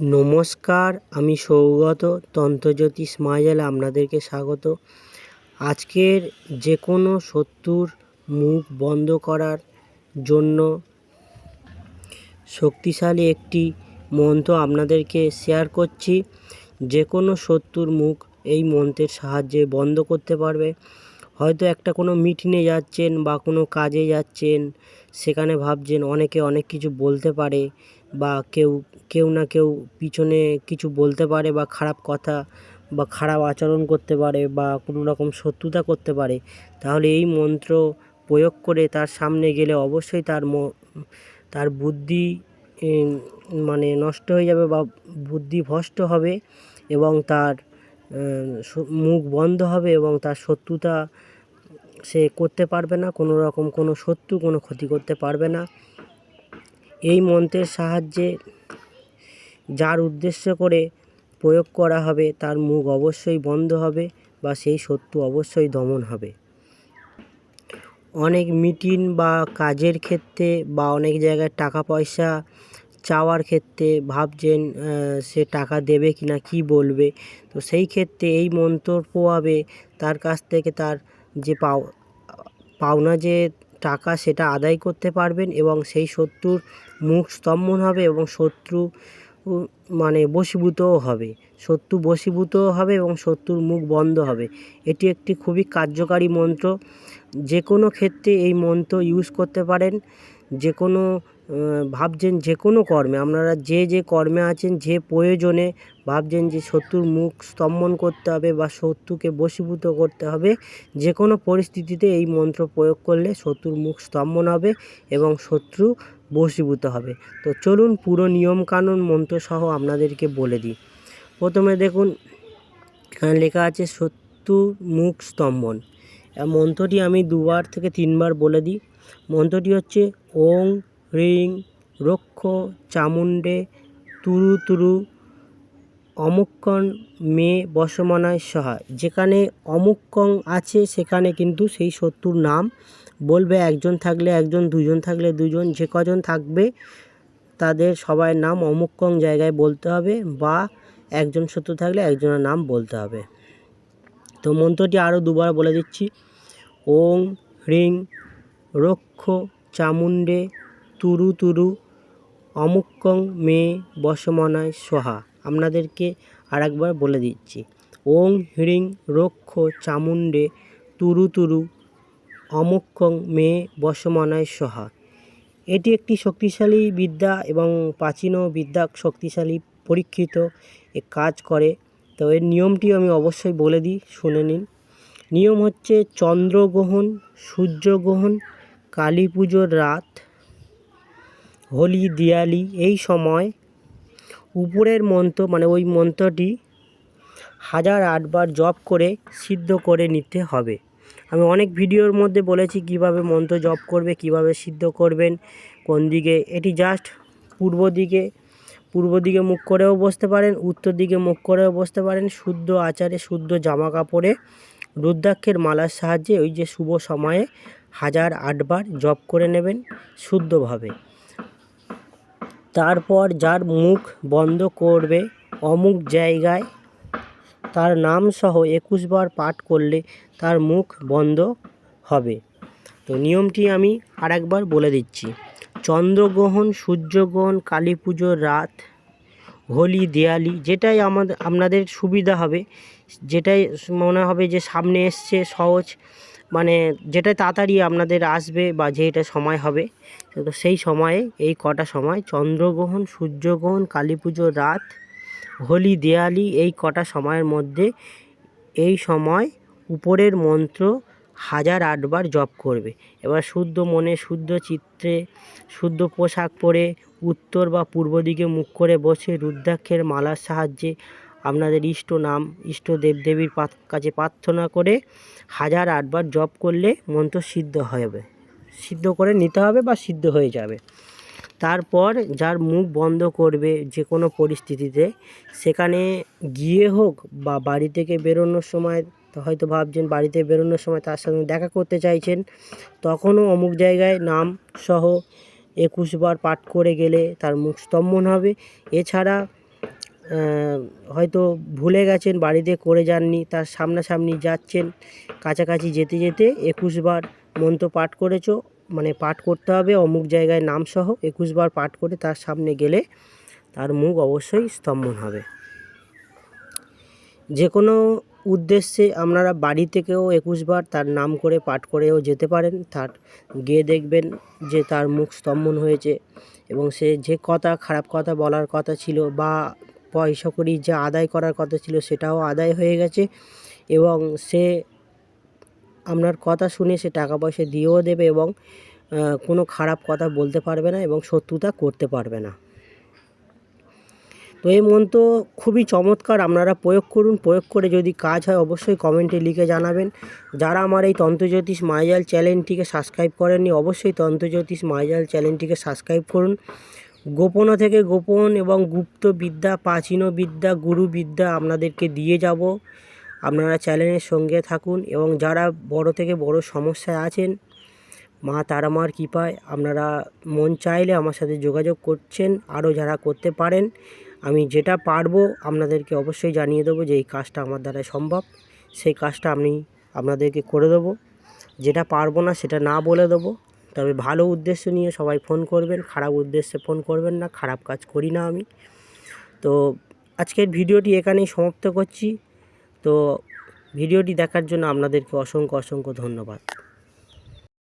নমস্কার, আমি সৌগত তন্ত্রজ্যোতি স্মাইলে, আপনাদেরকে স্বাগত। আজকের যে কোনো শত্রুর মুখ বন্ধ করার জন্য শক্তিশালী একটি মন্ত্র আপনাদেরকে শেয়ার করছি। যে কোনো শত্রুর মুখ এই মন্ত্রের সাহায্যে বন্ধ করতে পারবে। হয়তো একটা কোনো মিটিংয়ে যাচ্ছেন বা কোনো কাজে যাচ্ছেন, সেখানে ভাবছেন অনেকে অনেক কিছু বলতে পারে। বা কেউ কেউ না কেউ পিছনে কিছু বলতে পারে বা খারাপ কথা বা খারাপ আচরণ করতে পারে বা কোনো রকম শত্রুতা করতে পারে, তাহলে এই মন্ত্র প্রয়োগ করে তার সামনে গেলে অবশ্যই তার তার বুদ্ধি মানে নষ্ট হয়ে যাবে বা বুদ্ধি ভ্রষ্ট হবে এবং তার মুখ বন্ধ হবে এবং তার শত্রুতা সে করতে পারবে না, কোনো রকম কোনো শত্রু কোনো ক্ষতি করতে পারবে না। এই মন্ত্রের সাহায্যে যার উদ্দেশ্য করে প্রয়োগ করা হবে, তার মুখ অবশ্যই বন্ধ হবে বা সেই শত্রু অবশ্যই দমন হবে। অনেক মিটিং বা কাজের ক্ষেত্রে বা অনেক জায়গায় টাকা পয়সা চাওয়ার ক্ষেত্রে ভাবছেন সে টাকা দেবে কি না কী বলবে? তো সেই ক্ষেত্রে এই মন্ত্র পোয়াবে তার কাছ থেকে তার যে পাও, পাওনা যে টাকা সেটা আদায় করতে পারবেন এবং সেই শত্রুর মুখ স্তম্ভন হবে এবং শত্রু মানে বশীভূতও হবে। শত্রু বশীভূতও হবে এবং শত্রুর মুখ বন্ধ হবে। এটি একটি খুবই কার্যকারী মন্ত্র। যে কোনো ক্ষেত্রে এই মন্ত্র ইউজ করতে পারেন। যে কোনো ভাবছেন যে কোনো কর্মে, আপনারা যে যে কর্মে আছেন, যে প্রয়োজনে ভাবছেন যে শত্রুর মুখ স্তম্ভন করতে হবে বা শত্রুকে বশীভূত করতে হবে, যে কোনো পরিস্থিতিতে এই মন্ত্র প্রয়োগ করলে শত্রুর মুখ স্তম্ভন হবে এবং শত্রু বশীভূত হবে। তো চলুন পুরো নিয়মকানুন মন্ত্রসহ আপনাদেরকে বলে দিই। প্রথমে দেখুন লেখা আছে, শত্রু মুখ স্তম্ভন। মন্ত্রটি আমি দুবার থেকে তিনবার বলে দিই। মন্ত্রটি হচ্ছে, ওং হ্রিং রক্ষ, চামুণ্ডে, তুরু তুরু অমুক্ষণ মে বসমনায় সহা। যেখানে অমুক্ষং আছে, সেখানে কিন্তু সেই শত্রুর নাম। বলবে একজন থাকলে একজন, দুজন থাকলে দুজন, যে কজন থাকবে, তাদের সবার নাম অমুক্ষং জায়গায় বলতে হবে বা একজন শত্রু থাকলে একজনের নাম বলতে হবে। তো মন্ত্রটি আরও দুবার বলে দিচ্ছি। ওং হ্রিং রক্ষ, চামুণ্ডে তুরু তুরু অমুক্কং মে বসমনায় সোহা। আপনাদেরকে আর একবার বলে দিচ্ছি। ওং হ্রিং রক্ষ চামুণ্ডে তুরু তুরু অমুক্ষং মে বসমনায় সোহা। এটি একটি শক্তিশালী বিদ্যা এবং প্রাচীন বিদ্যা শক্তিশালী পরীক্ষিত কাজ করে। তো এর নিয়মটি আমি অবশ্যই বলে দিই, শুনে নিন। নিয়ম হচ্ছে চন্দ্রগ্রহণ, সূর্যগ্রহণ, কালী পুজোর রাত হোলি, দিয়ালি এই সময় উপরের মন্ত্র মানে ওই মন্ত্রটি হাজার আটবার জপ করে সিদ্ধ করে নিতে হবে। আমি অনেক ভিডিওর মধ্যে বলেছি কীভাবে মন্ত্র জপ করবে, কীভাবে সিদ্ধ করবেন, কোন দিকে, এটি জাস্ট পূর্ব দিকে পূর্ব দিকে মুখ করেও বসতে পারেন, উত্তর দিকে মুখ করেও বসতে পারেন, শুদ্ধ আচারে শুদ্ধ জামা কাপড়ে রুদ্রাক্ষের মালার সাহায্যে ওই যে শুভ সময়ে হাজার আটবার জপ করে নেবেন শুদ্ধভাবে। তারপর যার মুখ বন্ধ করবে, অমুক জায়গায় তার নাম সহ একুশ বার পাঠ করলে তার মুখ বন্ধ হবে। তো নিয়মটি আমি আরেকবার বলে দিচ্ছি। চন্দ্রগ্রহণ, সূর্যগ্রহণ, কালী পুজোর রাত, হোলি দেয়ালি যেটাই আমাদের, আপনাদের সুবিধা হবে, যেটাই মনে হবে যে সামনে এসছে সহজ মানে যেটা তাড়াতাড়ি আপনাদের আসবে বা যেটা সময় হবে, তো সেই সময়ে, এই কটা সময়, চন্দ্রগ্রহণ, সূর্যগ্রহণ, কালী পুজোর রাত, হোলি দেয়ালি এই কটা সময়ের মধ্যে, এই সময় উপরের মন্ত্র হাজার আটবার জপ করবে। এবার শুদ্ধ মনে, শুদ্ধ চিত্রে শুদ্ধ পোশাক পরে, উত্তর বা পূর্ব দিকে মুখ করে বসে, রুদ্রাক্ষের মালার সাহায্যে আপনাদের ইষ্ট নাম, ইষ্ট দেবদেবীর কাছে প্রার্থনা করে হাজার আটবার জপ করলে মন্ত্র সিদ্ধ হবে। সিদ্ধ করে নিতে হবে বা সিদ্ধ হয়ে যাবে। তারপর যার মুখ বন্ধ করবে যে কোনো পরিস্থিতিতে, সেখানে গিয়ে হোক বা বাড়ি থেকে বেরোনোর সময় হয়তো ভাবছেন বাড়িতে বেরোনোর সময় তার সঙ্গে দেখা করতে চাইছেন, তখনও অমুক জায়গায় নাম সহ একুশ বার পাঠ করে গেলে তার মুখ স্তম্ভন হবে। এছাড়া হয়তো ভুলে গেছেন, বাড়িতে করে যাননি, তার সামনাসামনি যাচ্ছেন, কাছাকাছি যেতে যেতে একুশ বার মন্ত্র পাঠ করেছ মানে পাঠ করতে হবে, অমুক জায়গায় নামসহ একুশ বার পাঠ করে তার সামনে গেলে তার মুখ অবশ্যই স্তম্ভন হবে। যে কোনো উদ্দেশ্যে আপনারা বাড়ি থেকেও একুশবার তার নাম করে পাঠ করেও যেতে পারেন, তার গিয়ে দেখবেন যে তার মুখ স্তম্ভন হয়েছে এবং সে যে কথা, খারাপ কথা বলার কথা ছিল বা পয়সা করি যা আদায় করার কথা ছিল সেটাও আদায় হয়ে গেছে এবং সে আপনার কথা শুনে সে টাকা পয়সা দিয়েও দেবে এবং কোনো খারাপ কথা বলতে পারবে না এবং শত্রুতা করতে পারবে না। তো এই মন্ত্র খুবই চমৎকার, আপনারা প্রয়োগ করুন, প্রয়োগ করে যদি কাজ হয় অবশ্যই কমেন্টে লিখে জানাবেন। যারা আমার এই তন্ত্রজ্যোতিষ মায়াজাল চ্যানেলটিকে সাবস্ক্রাইব করেননি, অবশ্যই তন্ত্রজ্যোতিষ মায়াজাল চ্যানেলটিকে সাবস্ক্রাইব করুন। গোপন থেকে গোপন এবং গুপ্ত বিদ্যা, প্রাচীন বিদ্যা, গুরু বিদ্যা আপনাদেরকে দিয়ে যাব। আপনারা চ্যানেলের সঙ্গে থাকুন এবং যারা বড় থেকে বড় সমস্যায় আছেন, মা তারা তারামার কৃপায় আপনারা মন চাইলে আমার সাথে যোগাযোগ করছেন, আরও যারা করতে পারেন, আমি যেটা পারব আপনাদেরকে অবশ্যই জানিয়ে দেবো যে এই কাজটা আমার দ্বারা সম্ভব। সেই কাজটা আমি আপনাদেরকে করে দেবো। যেটা পারব না সেটা না বলে দেবো। তবে ভালো উদ্দেশ্য নিয়ে সবাই ফোন করবেন, খারাপ উদ্দেশ্যে ফোন করবেন না, খারাপ কাজ করি না আমি। তো আজকের ভিডিওটি এখানেই সমাপ্ত করছি। তো ভিডিওটি দেখার জন্য আপনাদেরকে অসংখ্য অসংখ্য ধন্যবাদ।